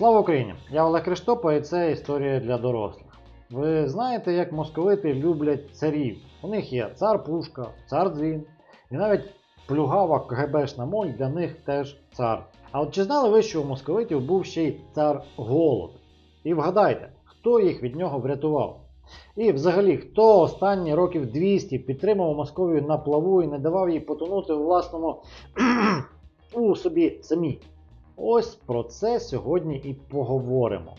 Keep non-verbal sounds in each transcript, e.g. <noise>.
Слава Україні! Я Олег Криштопа і це історія для дорослих. Ви знаєте, як московити люблять царів. У них є цар Пушка, цар Дзвін, і навіть плюгава КГБшна моль для них теж цар. А от чи знали ви, що у московитів був ще й цар Голод? І вгадайте, хто їх від нього врятував? І взагалі, хто останні років 200 підтримував Московію на плаву і не давав їй потонути у власному <clears throat> у собі самі? Ось про це сьогодні і поговоримо.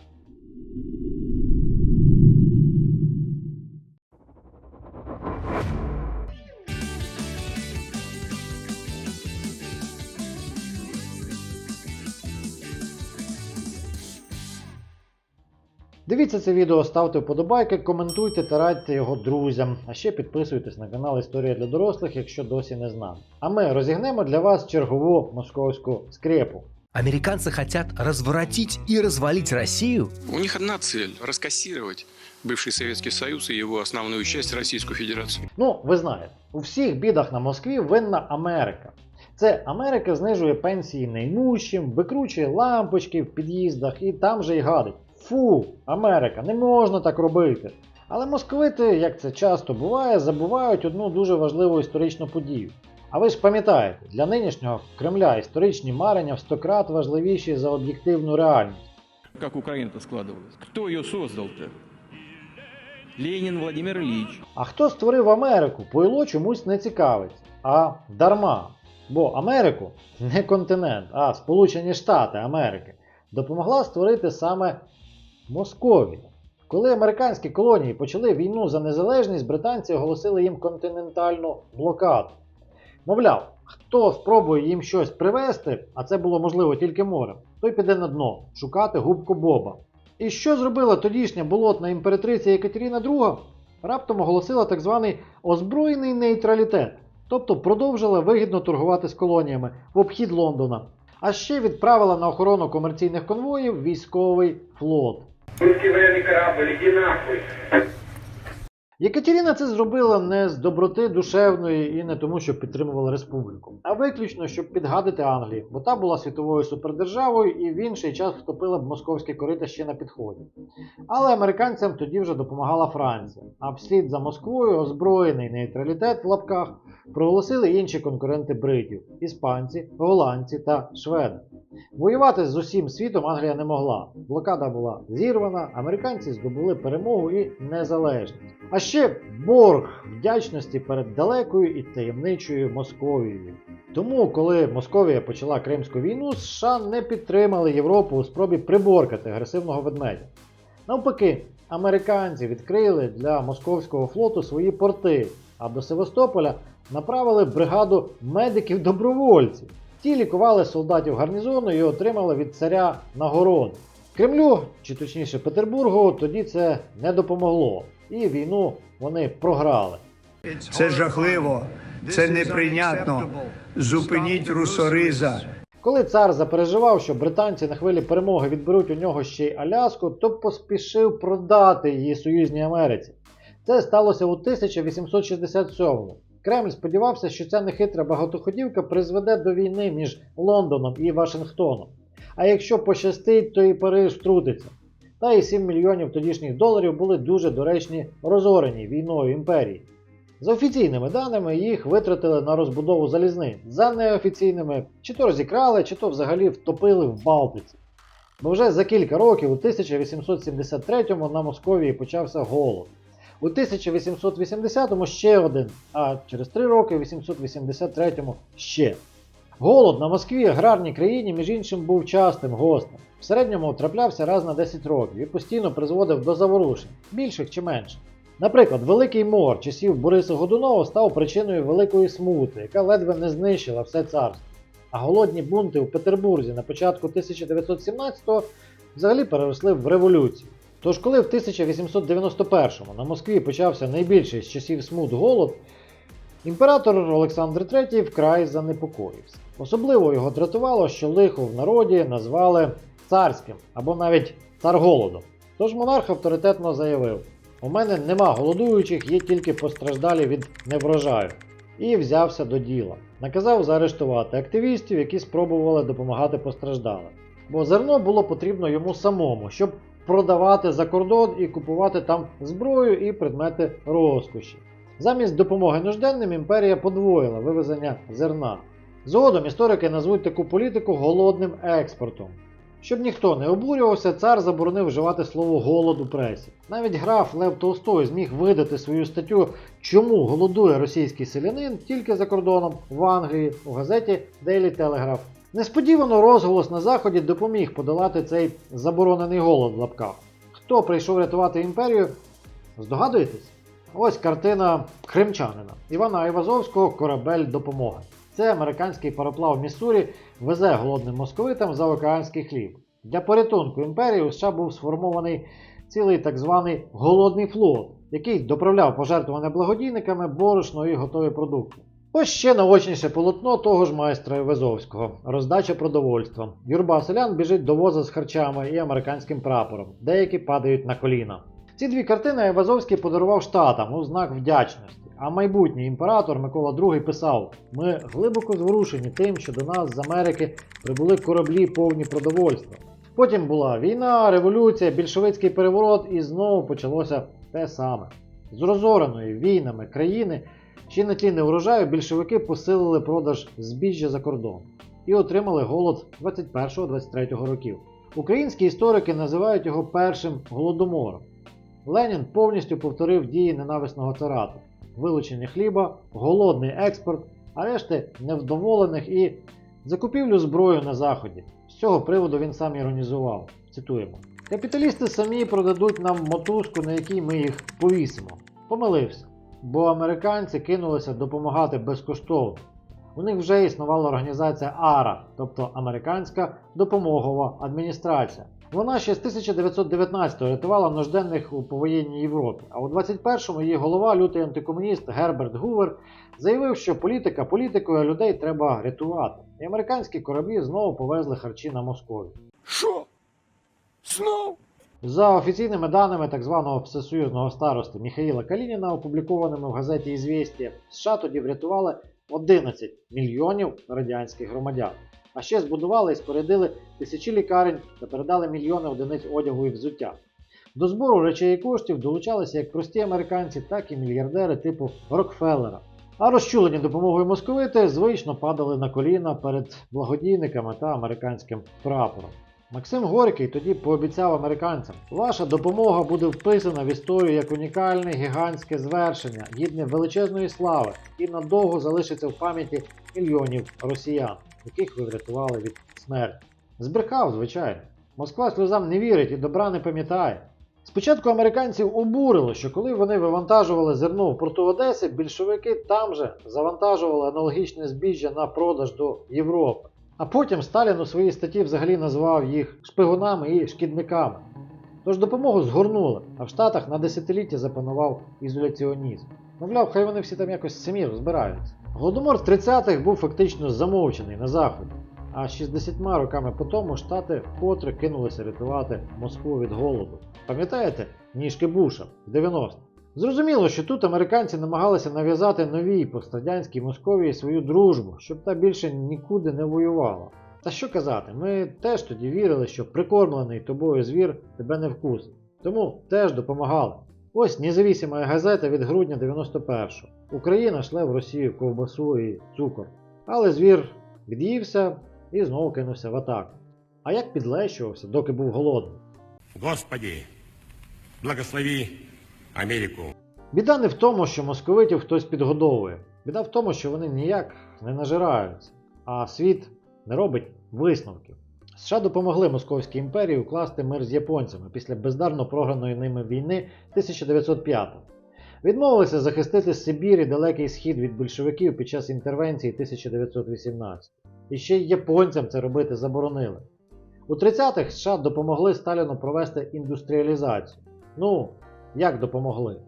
Дивіться це відео, ставте вподобайки, коментуйте та радьте його друзям. А ще підписуйтесь на канал Історія для дорослих, якщо досі не знали. А ми розігнемо для вас чергову московську скрепу. Американцы хотят разворотить и развалить Россию? У них одна цель – раскассировать бывший Советский Союз и его основную часть Российскую Федерацию. Ну, ви знаєте, у всіх бідах на Москві винна Америка. Це Америка знижує пенсії наймущим, викручує лампочки в під'їздах і там же й гадить. Фу, Америка, не можна так робити. Але московити, як це часто буває, забувають одну дуже важливу історичну подію. А ви ж пам'ятаєте, для нинішнього Кремля історичні марення в сто крат важливіші за об'єктивну реальність. Как Украина-то складывалась? Кто ее создал-то? Ленин Владимир Ильич. А хто створив Америку, пойло чомусь не цікавиться. А дарма. Бо Америку не континент, а Сполучені Штати Америки допомогла створити саме Московія. Коли американські колонії почали війну за незалежність, британці оголосили їм континентальну блокаду. Мовляв, хто спробує їм щось привезти, а це було можливо тільки морем, той піде на дно шукати губку Боба. І що зробила тодішня болотна імператриця Екатерина II? Раптом оголосила так званий озброєний нейтралітет, тобто продовжила вигідно торгувати з колоніями в обхід Лондона. А ще відправила на охорону комерційних конвоїв військовий флот. Русский военный корабль, иди нахуй. Єкатеріна це зробила не з доброти душевної і не тому, що підтримувала республіку, а виключно, щоб підгадити Англії, бо та була світовою супердержавою і в інший час втопила б московське корита ще на підході. Але американцям тоді вже допомагала Франція, а вслід за Москвою озброєний нейтралітет в лапках проголосили інші конкуренти бритів іспанці, голландці та шведи. Воювати з усім світом Англія не могла. Блокада була зірвана, американці здобули перемогу і незалежність. А ще борг вдячності перед далекою і таємничою Московією. Тому, коли Московія почала Кримську війну, США не підтримали Європу у спробі приборкати агресивного ведмедя. Навпаки, американці відкрили для московського флоту свої порти, а до Севастополя направили бригаду медиків-добровольців. Ті лікували солдатів гарнізону і отримали від царя нагороди. Кремлю, чи точніше Петербургу, тоді це не допомогло, і війну вони програли. Це жахливо, це неприйнятно. Зупиніть русориза. Коли цар запереживав, що британці на хвилі перемоги відберуть у нього ще й Аляску, то поспішив продати її союзній Америці. Це сталося у 1867-му. Кремль сподівався, що ця нехитра багатоходівка призведе до війни між Лондоном і Вашингтоном. А якщо пощастить, то і Париж втрутиться. Та й 7 мільйонів тодішніх доларів були дуже доречні розорені війною імперії. За офіційними даними їх витратили на розбудову залізниць, за неофіційними чи то розікрали, чи то взагалі втопили в Балтиці. Бо вже за кілька років, у 1873-му на Московії почався голод. У 1880-му ще один, а через три роки, в 883-му ще. Голод на Москві аграрній країні, між іншим, був частим гостем. В середньому траплявся раз на 10 років і постійно призводив до заворушень, більших чи менших. Наприклад, Великий мор часів Бориса Годунова став причиною великої смути, яка ледве не знищила все царство. А голодні бунти у Петербурзі на початку 1917-го взагалі переросли в революцію. Тож, коли в 1891-му на Москві почався найбільший з часів смут голод, імператор Олександр III вкрай занепокоївся. Особливо його дратувало, що лихо в народі назвали царським або навіть цар голодом. Тож монарх авторитетно заявив: у мене нема голодуючих, є тільки постраждалі від неврожаю. І взявся до діла. Наказав заарештувати активістів, які спробували допомагати постраждалим. бо зерно було потрібно йому самому, щоб продавати за кордон і купувати там зброю і предмети розкоші. Замість допомоги нужденним імперія подвоїла вивезення зерна. Згодом історики назвуть таку політику голодним експортом. Щоб ніхто не обурювався, цар заборонив вживати слово голод у пресі. Навіть граф Лев Толстой зміг видати свою статтю Чому голодує російський селянин тільки за кордоном в Англії у газеті Daily Telegraph. Несподівано розголос на заході допоміг подолати цей заборонений голод в лапках. Хто прийшов рятувати імперію? Здогадуєтесь? Ось картина кримчанина Івана Айвазовського Корабель допомоги. Це американський пароплав Міссурі везе голодним московитам заокеанський хліб. Для порятунку імперії у США був сформований цілий так званий голодний флот, який доправляв пожертвуване благодійниками борошно і готові продукти. Ось ще наочніше полотно того ж майстра Івазовського роздача продовольства. Юрба селян біжить до воза з харчами і американським прапором. Деякі падають на коліна. Ці дві картини Айвазовський подарував штатам у знак вдячності. А майбутній імператор Микола II писав: Ми глибоко зворушені тим, що до нас з Америки прибули кораблі повні продовольства. Потім була війна, революція, більшовицький переворот, і знову почалося те саме. З розореної війнами країни, ще на тлі неурожаю, більшовики посилили продаж збіжжя за кордон і отримали голод 21-23 років. Українські історики називають його першим голодомором. Ленін повністю повторив дії ненависного царату вилучення хліба, голодний експорт, арешти невдоволених і закупівлю зброю на Заході. З цього приводу він сам іронізував. Цитуємо: Капіталісти самі продадуть нам мотузку, на якій ми їх повісимо. Помилився, бо американці кинулися допомагати безкоштовно. У них вже існувала організація АРА, тобто Американська допомогова адміністрація. Вона ще з 1919-го рятувала нужденних у повоєнній Європі. А у 21-му її голова, лютий антикомуніст Герберт Гувер, заявив, що політика політикою, а людей треба рятувати. І американські кораблі знову повезли харчі на Московію. Що? Знов? За офіційними даними так званого всесоюзного старости Міхаїла Калініна, опублікованими в газеті «Ізвєстія», США тоді врятували 11 мільйонів радянських громадян. А ще збудували і спорядили тисячі лікарень та передали мільйони одиниць одягу і взуття. До збору речей і коштів долучалися як прості американці, так і мільярдери типу Рокфеллера. А розчулені допомогою московити звично падали на коліна перед благодійниками та американським прапором. Максим Горький тоді пообіцяв американцям: ваша допомога буде вписана в історію як унікальне гігантське звершення, гідне величезної слави і надовго залишиться в пам'яті мільйонів росіян, яких ви врятували від смерті. Збрехав, звичайно. Москва сльозам не вірить і добра не пам'ятає. Спочатку американців обурило, що коли вони вивантажували зерно в порту Одеси, більшовики там же завантажували аналогічне збіжжя на продаж до Європи. А потім Сталін у своїй статті взагалі назвав їх шпигунами і шкідниками. Тож допомогу згорнули, а в Штатах на десятиліття запанував ізоляціонізм. Мовляв, хай вони всі там якось самі розбираються. Голодомор в 30-х був фактично замовчений на Заході, а 60 роками по тому Штати вкотре кинулися рятувати Москву від голоду. Пам'ятаєте ніжки Буша в 90-х? Зрозуміло, що тут американці намагалися нав'язати новій пострадянській Московії свою дружбу, щоб та більше нікуди не воювала. Та що казати, ми теж тоді вірили, що прикормлений тобою звір тебе не вкусить. Тому теж допомагали. Ось независима газета від грудня 91-го. Україна шле в Росію ковбасу і цукор. Але звір від'ївся і знову кинувся в атаку. А як підлещувався, доки був голодний? Господи, благослови Америку. Біда не в тому, що московитів хтось підгодовує. Біда в тому, що вони ніяк не нажираються, а світ не робить висновків. США допомогли Московській імперії укласти мир з японцями після бездарно програної ними війни 1905-го. Відмовилися захистити Сибір і Далекий Схід від большевиків під час інтервенції 1918. І ще й японцям це робити заборонили. У 30-х США допомогли Сталіну провести індустріалізацію. Ну, як допомогли?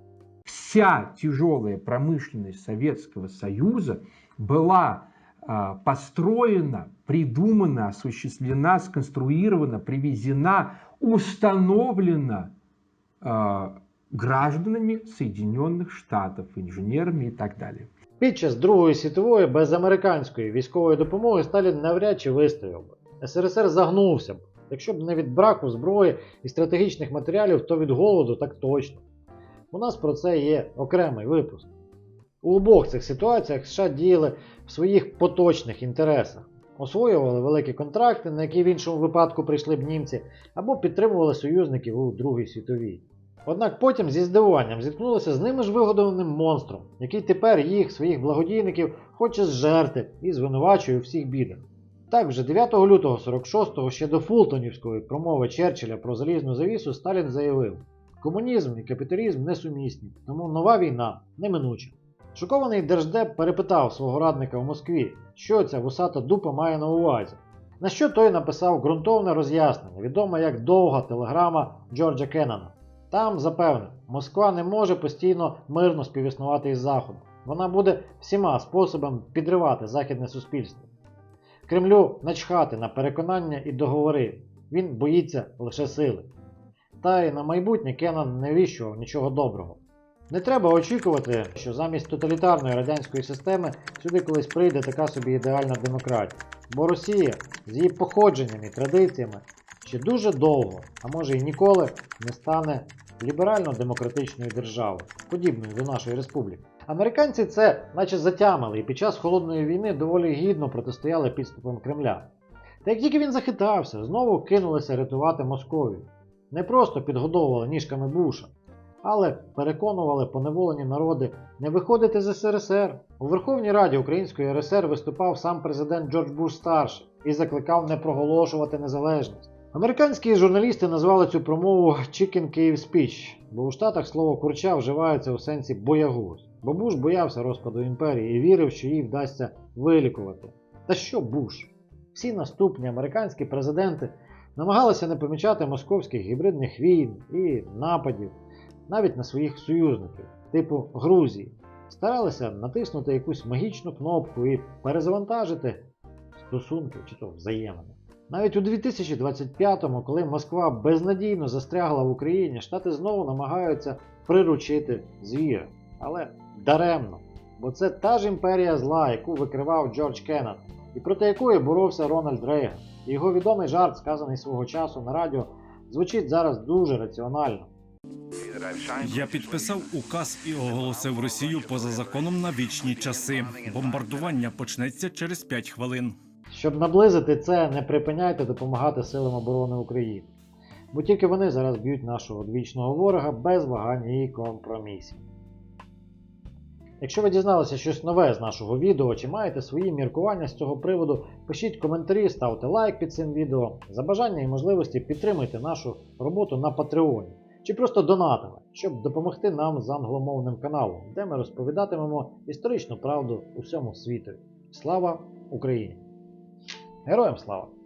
вся тяжелая промышленность Советского Союза была а, построена, придумана, осуществлена, сконструирована, привезена, установлена а, гражданами Соединенных Штатов, инженерами и так далее. Під час Другої світової без американської військової допомоги Сталін навряд чи вистояв би. СРСР загнувся б, Якщо б не від браку зброї і стратегічних матеріалів, то від голоду так точно. У нас про це є окремий випуск. У обох цих ситуаціях США діяли в своїх поточних інтересах, освоювали великі контракти, на які в іншому випадку прийшли б німці, або підтримували союзників у Другій світовій. Однак потім зі здивуванням зіткнулися з ними ж вигодованим монстром, який тепер їх, своїх благодійників, хоче зжерти і звинувачує у всіх бідах. Так, вже 9 лютого 46-го, ще до Фултонівської промови Черчилля про залізну завісу, Сталін заявив: комунізм і капіталізм несумісні, тому нова війна неминуча. Шокований держдеп перепитав свого радника в Москві, що ця вусата дупа має на увазі. На що той написав ґрунтовне роз'яснення, відоме як довга телеграма Джорджа Кеннона. Там запевнив, Москва не може постійно мирно співіснувати із Заходом. Вона буде всіма способами підривати західне суспільство. Кремлю начхати на переконання і договори. Він боїться лише сили. Та й на майбутнє Кеннон не віщував нічого доброго. Не треба очікувати, що замість тоталітарної радянської системи сюди колись прийде така собі ідеальна демократія. Бо Росія з її походженням і традиціями ще дуже довго, а може і ніколи, не стане ліберально-демократичною державою, подібною до нашої республіки. Американці це наче затямили і під час холодної війни доволі гідно протистояли підступам Кремля. Та як тільки він захитався, знову кинулися рятувати Московію. Не просто підгодовували ніжками Буша, але переконували поневолені народи не виходити з СРСР. У Верховній Раді Української РСР виступав сам президент Джордж Буш старший і закликав не проголошувати незалежність. Американські журналісти назвали цю промову Chicken Cave Speech, бо у Штатах слово курча вживається у сенсі боягуз. Бо Буш боявся розпаду імперії і вірив, що її вдасться вилікувати. Та що Буш? Всі наступні американські президенти намагалися не помічати московських гібридних війн і нападів навіть на своїх союзників, типу Грузії, старалися натиснути якусь магічну кнопку і перезавантажити стосунки чи то взаємини. Навіть у 2025-му, коли Москва безнадійно застрягла в Україні, Штати знову намагаються приручити звіра. Але даремно. Бо це та ж імперія зла, яку викривав Джордж Кеннон, і проти якої боровся Рональд Рейган. Його відомий жарт, сказаний свого часу на радіо, звучить зараз дуже раціонально. Я підписав указ і оголосив Росію поза законом на вічні часи. Бомбардування почнеться через 5 хвилин. Щоб наблизити це, не припиняйте допомагати силам оборони України. Бо тільки вони зараз б'ють нашого одвічного ворога без вагань і компромісів. Якщо ви дізналися щось нове з нашого відео чи маєте свої міркування з цього приводу, пишіть коментарі, ставте лайк під цим відео. За бажання і можливості підтримуйте нашу роботу на Патреоні чи просто донатами, щоб допомогти нам з англомовним каналом, де ми розповідатимемо історичну правду усьому світу. Слава Україні! Героям слава!